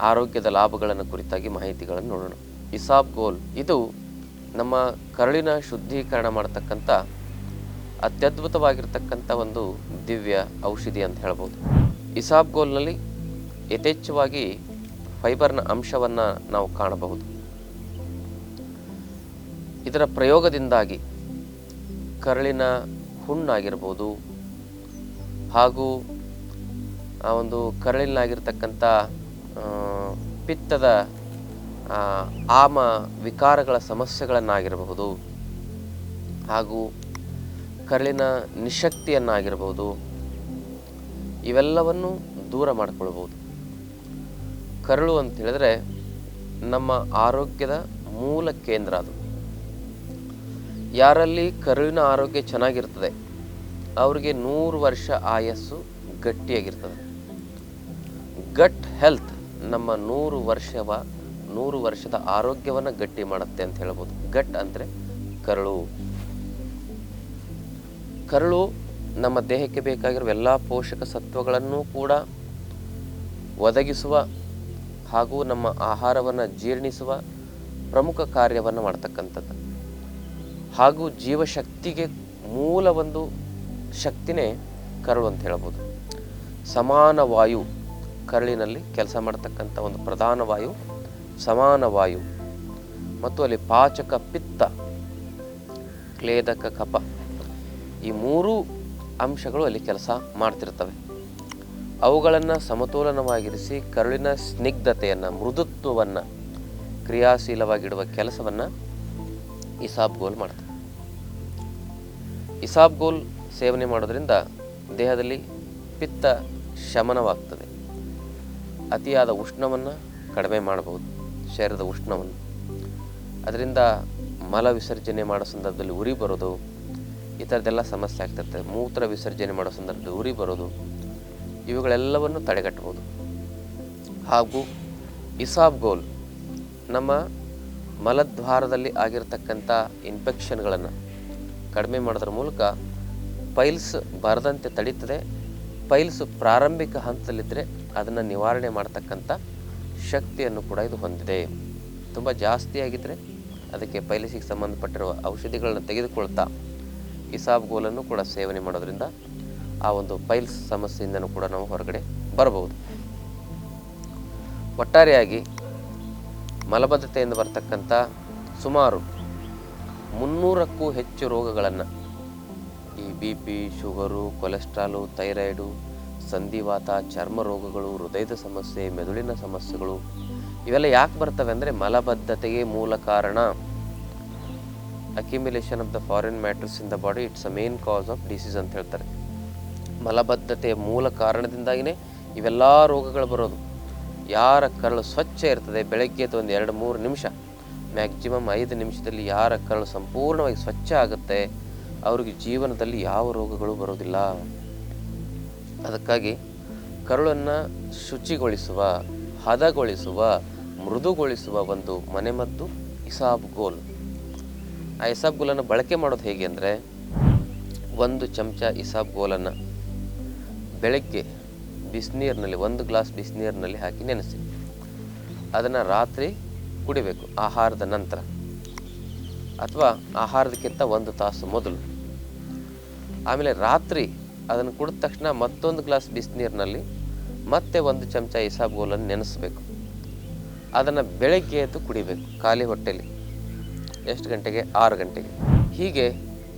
ಆರೋಗ್ಯದ ಲಾಭಗಳನ್ನು ಕುರಿತಾಗಿ ಮಾಹಿತಿಗಳನ್ನು ನೋಡೋಣ. ಇಸಾಬ್ ಗೋಲ್, ಇದು ನಮ್ಮ ಕರಳಿನ ಶುದ್ಧೀಕರಣ ಮಾಡತಕ್ಕಂಥ, ಅತ್ಯದ್ಭುತವಾಗಿರ್ತಕ್ಕಂಥ ಒಂದು ದಿವ್ಯ ಔಷಧಿ ಅಂತ ಹೇಳ್ಬೋದು. ಇಸಾಬ್ ಗೋಲ್ನಲ್ಲಿ ಯಥೇಚ್ಛವಾಗಿ ಫೈಬರ್ನ ಅಂಶವನ್ನು ನಾವು ಕಾಣಬಹುದು. ಇದರ ಪ್ರಯೋಗದಿಂದಾಗಿ ಕರಳಿನ ಹುಣ್ಣಾಗಿರ್ಬೋದು ಹಾಗೂ ಆ ಒಂದು ಕರಳಿನಾಗಿರ್ತಕ್ಕಂಥ ಪಿತ್ತದ ಆಮ ವಿಕಾರಗಳ ಸಮಸ್ಯೆಗಳನ್ನಾಗಿರಬಹುದು ಹಾಗೂ ಕರಳಿನ ನಿಶಕ್ತಿಯನ್ನಾಗಿರಬಹುದು, ಇವೆಲ್ಲವನ್ನು ದೂರ ಮಾಡಿಕೊಳ್ಬೋದು ಕರಳು ಅಂತ ಹೇಳಿದ್ರೆ ನಮ್ಮ ಆರೋಗ್ಯದ ಮೂಲ ಕೇಂದ್ರ ಅದು. ಯಾರಲ್ಲಿ ಕರುಳಿನ ಆರೋಗ್ಯ ಚೆನ್ನಾಗಿರ್ತದೆ, ಅವರಿಗೆ ನೂರು ವರ್ಷ ಆಯಸ್ಸು ಗಟ್ಟಿಯಾಗಿರ್ತದೆ. Gut health. ನಮ್ಮ ನೂರು ವರ್ಷವ, ನೂರು ವರ್ಷದ ಆರೋಗ್ಯವನ್ನು ಗಟ್ಟಿ ಮಾಡುತ್ತೆ ಅಂತ ಹೇಳ್ಬೋದು. ಗಟ್ ಅಂದರೆ ಕರಳು. ಕರಳು ನಮ್ಮ ದೇಹಕ್ಕೆ ಬೇಕಾಗಿರುವ ಎಲ್ಲ ಪೋಷಕ ಸತ್ವಗಳನ್ನು ಕೂಡ ಒದಗಿಸುವ ಹಾಗೂ ನಮ್ಮ ಆಹಾರವನ್ನು ಜೀರ್ಣಿಸುವ ಪ್ರಮುಖ ಕಾರ್ಯವನ್ನು ಮಾಡ್ತಕ್ಕಂಥದ್ದು. ಹಾಗೂ ಜೀವಶಕ್ತಿಗೆ ಮೂಲ ಒಂದು ಶಕ್ತಿನೇ ಕರಳು ಅಂತ ಹೇಳ್ಬೋದು. ಸಮಾನ ವಾಯು. ಕರಳಿನಲ್ಲಿ ಕೆಲಸ ಮಾಡ್ತಕ್ಕಂಥ ಒಂದು ಪ್ರಧಾನ ವಾಯು, ಸಮಾನ ವಾಯು ಮತ್ತು ಅಲ್ಲಿ ಪಾಚಕ, ಪಿತ್ತ, ಕ್ಲೇದಕ, ಕಪ ಈ ಮೂರೂ ಅಂಶಗಳು ಅಲ್ಲಿ ಕೆಲಸ ಮಾಡ್ತಿರ್ತವೆ. ಅವುಗಳನ್ನು ಸಮತೋಲನವಾಗಿರಿಸಿ ಕರುಳಿನ ಸ್ನಿಗ್ಧತೆಯನ್ನು, ಮೃದುತ್ವವನ್ನು, ಕ್ರಿಯಾಶೀಲವಾಗಿಡುವ ಕೆಲಸವನ್ನು ಇಸಾಬ್ಗೋಲ್ ಮಾಡ್ತದೆ ಇಸಾಬ್ಗೋಲ್ ಸೇವನೆ ಮಾಡೋದರಿಂದ ದೇಹದಲ್ಲಿ ಪಿತ್ತ ಶಮನವಾಗ್ತದೆ. ಅತಿಯಾದ ಉಷ್ಣವನ್ನು ಕಡಿಮೆ ಮಾಡಬಹುದು, ಶರೀರದ ಉಷ್ಣವನ್ನು. ಅದರಿಂದ ಮಲ ವಿಸರ್ಜನೆ ಮಾಡೋ ಸಂದರ್ಭದಲ್ಲಿ ಉರಿ ಬರೋದು, ಈ ಥರದ್ದೆಲ್ಲ ಸಮಸ್ಯೆ ಆಗ್ತಿರ್ತದೆ ಮೂತ್ರ ವಿಸರ್ಜನೆ ಮಾಡೋ ಸಂದರ್ಭದಲ್ಲಿ ಉರಿ ಬರೋದು, ಇವುಗಳೆಲ್ಲವನ್ನು ತಡೆಗಟ್ಟಬಹುದು. ಹಾಗೂ ಇಸಾಬ್ ಗೋಲ್, ನಮ್ಮ ಮಲದ್ವಾರದಲ್ಲಿ ಆಗಿರತಕ್ಕಂಥ ಇನ್ಫೆಕ್ಷನ್ಗಳನ್ನು ಕಡಿಮೆ ಮಾಡೋದ್ರ ಮೂಲಕ ಪೈಲ್ಸ್ ಬರದಂತೆ ತಡೀತದೆ. ಪೈಲ್ಸ್ ಪ್ರಾರಂಭಿಕ ಹಂತದಲ್ಲಿದ್ದರೆ ಅದನ್ನು ನಿವಾರಣೆ ಮಾಡ್ತಕ್ಕಂಥ ಶಕ್ತಿಯನ್ನು ಕೂಡ ಇದು ಹೊಂದಿದೆ. ತುಂಬ ಜಾಸ್ತಿ ಆಗಿದ್ದರೆ ಅದಕ್ಕೆ ಪೈಲಸಿಗೆ ಸಂಬಂಧಪಟ್ಟಿರುವ ಔಷಧಿಗಳನ್ನು ತೆಗೆದುಕೊಳ್ತಾ ಇಸಾಬ್ಗೋಲನ್ನು ಕೂಡ ಸೇವನೆ ಮಾಡೋದ್ರಿಂದ ಆ ಒಂದು ಪೈಲ್ಸ್ ಸಮಸ್ಯೆಯಿಂದನೂ ಕೂಡ ನಾವು ಹೊರಗಡೆ ಬರಬಹುದು. ಒಟ್ಟಾರೆಯಾಗಿ ಮಲಬದ್ಧತೆಯಿಂದ ಬರ್ತಕ್ಕಂಥ ಸುಮಾರು ಮುನ್ನೂರಕ್ಕೂ ಹೆಚ್ಚು ರೋಗಗಳನ್ನು ಈ B P, sugar, cholesterol, thyroid ಸಂಧಿವಾತ, ಚರ್ಮ ರೋಗಗಳು, ಹೃದಯದ ಸಮಸ್ಯೆ, ಮೆದುಳಿನ ಸಮಸ್ಯೆಗಳು, ಇವೆಲ್ಲ ಯಾಕೆ ಬರ್ತವೆ ಅಂದರೆ ಮಲಬದ್ಧತೆಗೆ ಮೂಲ ಕಾರಣ accumulation of the foreign matrix in the body it's a main cause of disease ಅಂತ ಹೇಳ್ತಾರೆ. ಮಲಬದ್ಧತೆಯ ಮೂಲ ಕಾರಣದಿಂದಾಗಿಯೇ ಇವೆಲ್ಲ ರೋಗಗಳು ಬರೋದು. ಯಾರ ಕರಳು ಸ್ವಚ್ಛ ಇರ್ತದೆ ಬೆಳಗ್ಗೆ ಒಂದು ಎರಡು ಮೂರು ನಿಮಿಷ ಮ್ಯಾಕ್ಸಿಮಮ್ ಐದು ನಿಮಿಷದಲ್ಲಿ ಯಾರ ಕರಳು ಸಂಪೂರ್ಣವಾಗಿ ಸ್ವಚ್ಛ ಆಗುತ್ತೆ, ಅವ್ರಿಗೆ ಜೀವನದಲ್ಲಿ ಯಾವ ರೋಗಗಳು ಬರೋದಿಲ್ಲ. ಅದಕ್ಕಾಗಿ ಕರುಳನ್ನು ಶುಚಿಗೊಳಿಸುವ, ಹದಗೊಳಿಸುವ, ಮೃದುಗೊಳಿಸುವ ಒಂದು ಮನೆಮದ್ದು ಇಸಾಬ್ ಗೋಲ್. ಆ ಇಸಾಬ್ ಗೋಲನ್ನು ಬಳಕೆ ಮಾಡೋದು ಹೇಗೆ ಅಂದರೆ ಒಂದು ಚಮಚ ಇಸಾಬ್ ಗೋಲನ್ನು ಬೆಳಗ್ಗೆ ಬಿಸಿನೀರಿನಲ್ಲಿ, ಒಂದು ಗ್ಲಾಸ್ ಬಿಸಿನೀರಿನಲ್ಲಿ ಹಾಕಿ ನೆನೆಸಿ. ಅದನ್ನು ರಾತ್ರಿ ಕುಡಿಬೇಕು, ಆಹಾರದ ನಂತರ. ಅಥವಾ ಆಹಾರದಕ್ಕಿಂತ ಒಂದು ತಾಸು ಮೊದಲು. ಆಮೇಲೆ ರಾತ್ರಿ ಅದನ್ನು ಕುಡಿದ ತಕ್ಷಣ ಮತ್ತೊಂದು ಗ್ಲಾಸ್ ಬಿಸಿನೀರಿನಲ್ಲಿ ಮತ್ತೆ ಒಂದು ಚಮಚ ಇಸಾಬೋಲನ್ನು ನೆನೆಸಬೇಕು. ಅದನ್ನು ಬೆಳಗ್ಗೆ ಎದ್ದು ಕುಡಿಬೇಕು, ಖಾಲಿ ಹೊಟ್ಟೆಲಿ. ಎಷ್ಟು ಗಂಟೆಗೆ? ಆರು ಗಂಟೆಗೆ. ಹೀಗೆ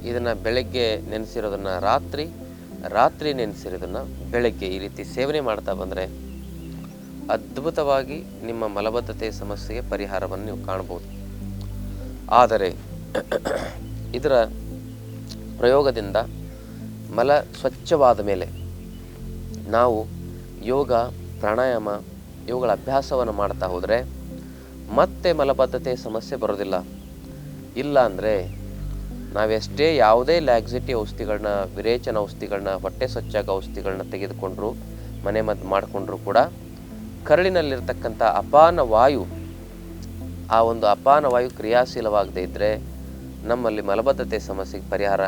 ಇದನ್ನು ಬೆಳಗ್ಗೆ ನೆನೆಸಿರೋದನ್ನು ರಾತ್ರಿ ರಾತ್ರಿ ನೆನೆಸಿರೋದನ್ನು ಬೆಳಗ್ಗೆ ಈ ರೀತಿ ಸೇವನೆ ಮಾಡ್ತಾ ಬಂದರೆ ಅದ್ಭುತವಾಗಿ ನಿಮ್ಮ ಮಲಬದ್ಧತೆ ಸಮಸ್ಯೆಗೆ ಪರಿಹಾರವನ್ನು ನೀವು ಕಾಣ್ಬೋದು. ಆದರೆ, ಇದರ ಪ್ರಯೋಗದಿಂದ ಮಲ ಸ್ವಚ್ಛವಾದ ಮೇಲೆ ನಾವು ಯೋಗ, ಪ್ರಾಣಾಯಾಮ, ಇವುಗಳ ಅಭ್ಯಾಸವನ್ನು ಮಾಡ್ತಾ ಹೋದರೆ ಮತ್ತೆ ಮಲಬದ್ಧತೆ ಸಮಸ್ಯೆ ಬರೋದಿಲ್ಲ. ಇಲ್ಲ ಅಂದರೆ ನಾವೆಷ್ಟೇ ಯಾವುದೇ ಲ್ಯಾಕ್ಸಿಟಿ ಔಷಧಿಗಳನ್ನ ವಿರೇಚನ ಔಷಧಿಗಳನ್ನ ಹೊಟ್ಟೆ ಸ್ವಚ್ಛಾಗ ಔಷಧಿಗಳನ್ನ ತೆಗೆದುಕೊಂಡ್ರು, ಮನೆ ಮದ್ದು ಮಾಡಿಕೊಂಡ್ರು ಕೂಡ ಕರಳಿನಲ್ಲಿರ್ತಕ್ಕಂಥ ಅಪಾನ ವಾಯು, ಆ ಒಂದು ಅಪಾನ ವಾಯು ಕ್ರಿಯಾಶೀಲವಾಗದೇ ಇದ್ದರೆ ನಮ್ಮಲ್ಲಿ ಮಲಬದ್ಧತೆ ಸಮಸ್ಯೆಗೆ ಪರಿಹಾರ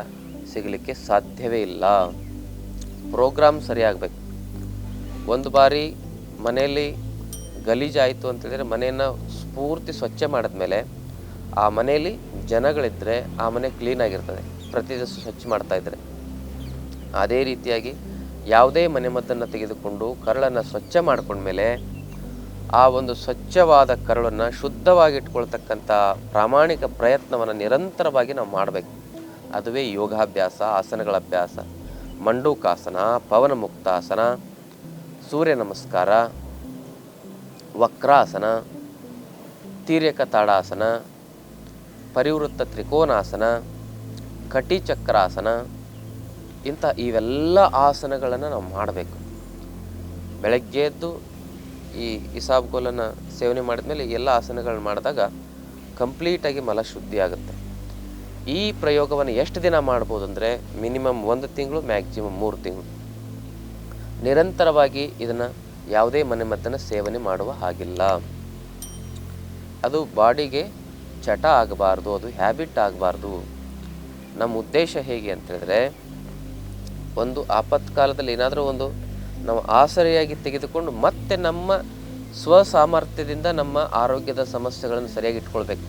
ಸಿಗಲಿಕ್ಕೆ ಸಾಧ್ಯವೇ ಇಲ್ಲ. ಪ್ರೋಗ್ರಾಮ್ ಸರಿಯಾಗಬೇಕು. ಒಂದು ಬಾರಿ ಮನೆಯಲ್ಲಿ ಗಲೀಜಾಯಿತು ಅಂತೇಳಿದರೆ ಮನೆಯನ್ನು ಸ್ಫೂರ್ತಿ ಸ್ವಚ್ಛ ಮಾಡಿದ್ಮೇಲೆ ಆ ಮನೆಯಲ್ಲಿ ಜನಗಳಿದ್ದರೆ ಆ ಮನೆ ಕ್ಲೀನಾಗಿರ್ತದೆ ಪ್ರತಿ ದಿವಸ ಸ್ವಚ್ಛ ಮಾಡ್ತಾ ಇದ್ದರೆ ಅದೇ ರೀತಿಯಾಗಿ ಯಾವುದೇ ಮನೆಮದ್ದನ್ನು ತೆಗೆದುಕೊಂಡು ಕರಳನ್ನು ಸ್ವಚ್ಛ ಮಾಡಿಕೊಂಡ್ಮೇಲೆ ಆ ಒಂದು ಸ್ವಚ್ಛವಾದ ಕರಳನ್ನು ಶುದ್ಧವಾಗಿ ಇಟ್ಕೊಳ್ತಕ್ಕಂಥ ಪ್ರಾಮಾಣಿಕ ಪ್ರಯತ್ನವನ್ನು ನಿರಂತರವಾಗಿ ನಾವು ಮಾಡಬೇಕು. ಅದುವೇ ಯೋಗಾಭ್ಯಾಸ ಆಸನಗಳ ಅಭ್ಯಾಸ ಮಂಡೂಕಾಸನ ಪವನ ಮುಕ್ತಾಸನ ಸೂರ್ಯ ನಮಸ್ಕಾರ ವಕ್ರಾಸನ ತೀರ್ಯಕ ತಾಡಾಸನ ಪರಿವೃತ್ತ ತ್ರಿಕೋನಾಸನ, ಕಟಿಚಕ್ರಾಸನ, ಇಂಥ ಇವೆಲ್ಲ ಆಸನಗಳನ್ನು ನಾವು ಮಾಡಬೇಕು. ಬೆಳಗ್ಗೆ ಎದ್ದು ಈ ಇಸಾಬ್ಗೋಲನ್ನು ಸೇವನೆ ಮಾಡಿದ ಮೇಲೆ ಎಲ್ಲ ಆಸನಗಳನ್ನ ಮಾಡಿದಾಗ ಕಂಪ್ಲೀಟಾಗಿ ಮಲ ಶುದ್ಧಿ ಆಗುತ್ತೆ. ಈ ಪ್ರಯೋಗವನ್ನು ಎಷ್ಟು ದಿನ ಮಾಡ್ಬೋದು ಅಂದರೆ ಮಿನಿಮಮ್ ಒಂದು ತಿಂಗಳು, ಮ್ಯಾಕ್ಸಿಮಮ್ ಮೂರು ತಿಂಗಳು. ನಿರಂತರವಾಗಿ ಇದನ್ನು ಯಾವುದೇ ಮನೆಮದ್ದನ್ನು ಸೇವನೆ ಮಾಡುವ ಹಾಗಿಲ್ಲ. ಅದು ಬಾಡಿಗೆ ಚಟ ಆಗಬಾರ್ದು, ಅದು ಹ್ಯಾಬಿಟ್ ಆಗಬಾರ್ದು. ನಮ್ಮ ಉದ್ದೇಶ ಹೇಗೆ ಅಂತ ಹೇಳಿದ್ರೆ, ಒಂದು ಆಪತ್ಕಾಲದಲ್ಲಿ ಏನಾದರೂ ಒಂದು ನಾವು ಆಸರೆಯಾಗಿ ತೆಗೆದುಕೊಂಡು ಮತ್ತೆ ನಮ್ಮ ಸ್ವಸಾಮರ್ಥ್ಯದಿಂದ ನಮ್ಮ ಆರೋಗ್ಯದ ಸಮಸ್ಯೆಗಳನ್ನು ಸರಿಯಾಗಿ ಇಟ್ಕೊಳ್ಬೇಕು.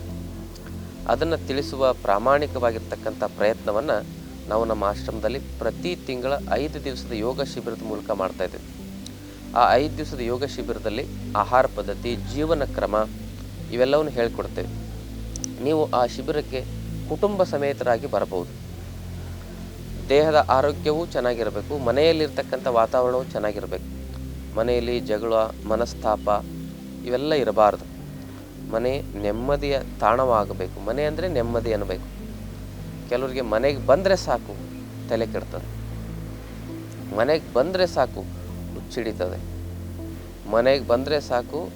ಅದನ್ನು ತಿಳಿಸುವ ಪ್ರಾಮಾಣಿಕವಾಗಿರ್ತಕ್ಕಂಥ ಪ್ರಯತ್ನವನ್ನು ನಾವು ನಮ್ಮ ಆಶ್ರಮದಲ್ಲಿ ಪ್ರತಿ ತಿಂಗಳ ಐದು ದಿವಸದ ಯೋಗ ಶಿಬಿರದ ಮೂಲಕ ಮಾಡ್ತಾ ಇದ್ದೀವಿ. ಆ ಐದು ದಿವಸದ ಯೋಗ ಶಿಬಿರದಲ್ಲಿ ಆಹಾರ ಪದ್ಧತಿ, ಜೀವನ ಕ್ರಮ ಇವೆಲ್ಲವನ್ನು ಹೇಳಿಕೊಡ್ತೇವೆ. ನೀವು ಆ ಶಿಬಿರಕ್ಕೆ ಕುಟುಂಬ ಸಮೇತರಾಗಿ ಬರಬಹುದು. ದೇಹದ ಆರೋಗ್ಯವೂ ಚೆನ್ನಾಗಿರಬೇಕು, ಮನೆಯಲ್ಲಿರ್ತಕ್ಕಂಥ ವಾತಾವರಣವೂ ಚೆನ್ನಾಗಿರಬೇಕು. ಮನೆಯಲ್ಲಿ ಜಗಳ, ಮನಸ್ತಾಪ ಇವೆಲ್ಲ ಇರಬಾರ್ದು. ಮನೆ ನೆಮ್ಮದಿಯ ತಾಣವಾಗಬೇಕು. ಮನೆ ಅಂದರೆ ನೆಮ್ಮದಿ ಅನ್ನಬೇಕು ಕೆಲವರಿಗೆ ಮನೆಗೆ ಬಂದರೆ ಸಾಕು, ತಲೆ ಕೆಡ್ತದೆ. ಮನೆಗೆ ಬಂದರೆ ಸಾಕು ಹುಚ್ಚಿಡಿತದೆ ಮನೆಗೆ ಬಂದರೆ ಸಾಕು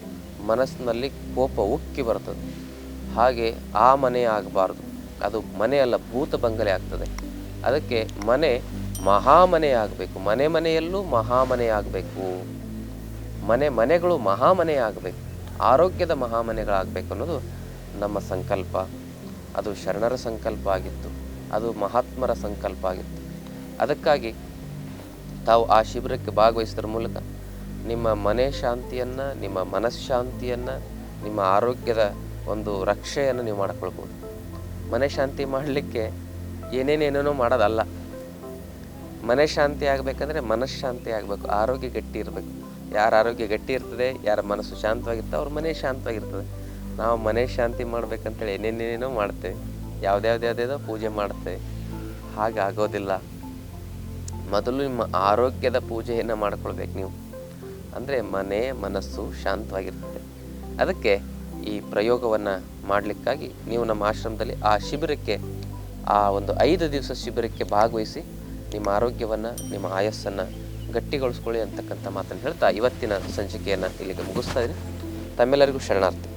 ಮನಸ್ಸಿನಲ್ಲಿ ಕೋಪ ಉಕ್ಕಿ ಬರ್ತದೆ. ಹಾಗೆ ಆ ಮನೆ ಆಗಬಾರ್ದು. ಅದು ಮನೆಯಲ್ಲ ಭೂತ ಬಂಗಲೆ ಆಗ್ತದೆ. ಅದಕ್ಕೆ ಮನೆ ಮಹಾಮನೆ ಆಗಬೇಕು. ಮನೆ ಮನೆಯಲ್ಲೂ ಮಹಾಮನೆ ಆಗಬೇಕು. ಮನೆ ಮನೆಗಳು ಮಹಾಮನೆ ಆಗಬೇಕು. ಆರೋಗ್ಯದ ಮಹಾಮನೆಗಳಾಗಬೇಕು ಅನ್ನೋದು ನಮ್ಮ ಸಂಕಲ್ಪ. ಅದು ಶರಣರ ಸಂಕಲ್ಪ ಆಗಿತ್ತು. ಅದು ಮಹಾತ್ಮರ ಸಂಕಲ್ಪ ಆಗಿತ್ತು. ಅದಕ್ಕಾಗಿ ತಾವು ಆ ಶಿಬಿರಕ್ಕೆ ಭಾಗವಹಿಸೋದ್ರ ಮೂಲಕ ನಿಮ್ಮ ಮನೆ ಶಾಂತಿಯನ್ನು, ನಿಮ್ಮ ಮನಃಶಾಂತಿಯನ್ನು, ನಿಮ್ಮ ಆರೋಗ್ಯದ ಒಂದು ರಕ್ಷೆಯನ್ನು ನೀವು ಮಾಡಿಕೊಳ್ಬೋದು. ಮನೆ ಶಾಂತಿ ಮಾಡಲಿಕ್ಕೆ ಏನೇನೇನೇನೋ ಮಾಡೋದಲ್ಲ. ಮನೆ ಶಾಂತಿ ಆಗಬೇಕಂದ್ರೆ ಮನಃಶಾಂತಿ ಆಗಬೇಕು. ಆರೋಗ್ಯ ಗಟ್ಟಿ ಇರಬೇಕು. ಯಾರ ಆರೋಗ್ಯ ಗಟ್ಟಿ ಇರ್ತದೆ, ಯಾರ ಮನಸ್ಸು ಶಾಂತವಾಗಿರ್ತದೆ, ಅವ್ರ ಮನೆ ಶಾಂತವಾಗಿರ್ತದೆ. ನಾವು ಮನೆ ಶಾಂತಿ ಮಾಡ್ಬೇಕಂತೇಳಿ ಏನೇನೇನೇನೋ ಮಾಡ್ತೇವೆ. ಯಾವುದ್ಯಾವ್ದ್ಯಾವ್ದೇದೋ ಪೂಜೆ ಮಾಡ್ತೇವೆ. ಹಾಗೆ ಆಗೋದಿಲ್ಲ. ಮೊದಲು ನಿಮ್ಮ ಆರೋಗ್ಯದ ಪೂಜೆಯನ್ನು ಮಾಡ್ಕೊಳ್ಬೇಕು ನೀವು. ಅಂದರೆ ಮನೆ ಮನಸ್ಸು ಶಾಂತವಾಗಿರ್ತದೆ. ಅದಕ್ಕೆ ಈ ಪ್ರಯೋಗವನ್ನು ಮಾಡಲಿಕ್ಕಾಗಿ ನೀವು ನಮ್ಮ ಆಶ್ರಮದಲ್ಲಿ ಆ ಶಿಬಿರಕ್ಕೆ, ಆ ಒಂದು ಐದು ದಿವಸ ಶಿಬಿರಕ್ಕೆ ಭಾಗವಹಿಸಿ ನಿಮ್ಮ ಆರೋಗ್ಯವನ್ನು, ನಿಮ್ಮ ಆಯಸ್ಸನ್ನು ಗಟ್ಟಿಗೊಳಿಸ್ಕೊಳ್ಳಿ ಅಂತಕ್ಕಂಥ ಮಾತನ್ನು ಹೇಳ್ತಾ ಇವತ್ತಿನ ಸಂಚಿಕೆಯನ್ನು ಇಲ್ಲಿಗೆ ಮುಗಿಸ್ತಾ ಇದ್ದೀನಿ. ತಮ್ಮೆಲ್ಲರಿಗೂ ಶರಣಾರ್ಥಿ.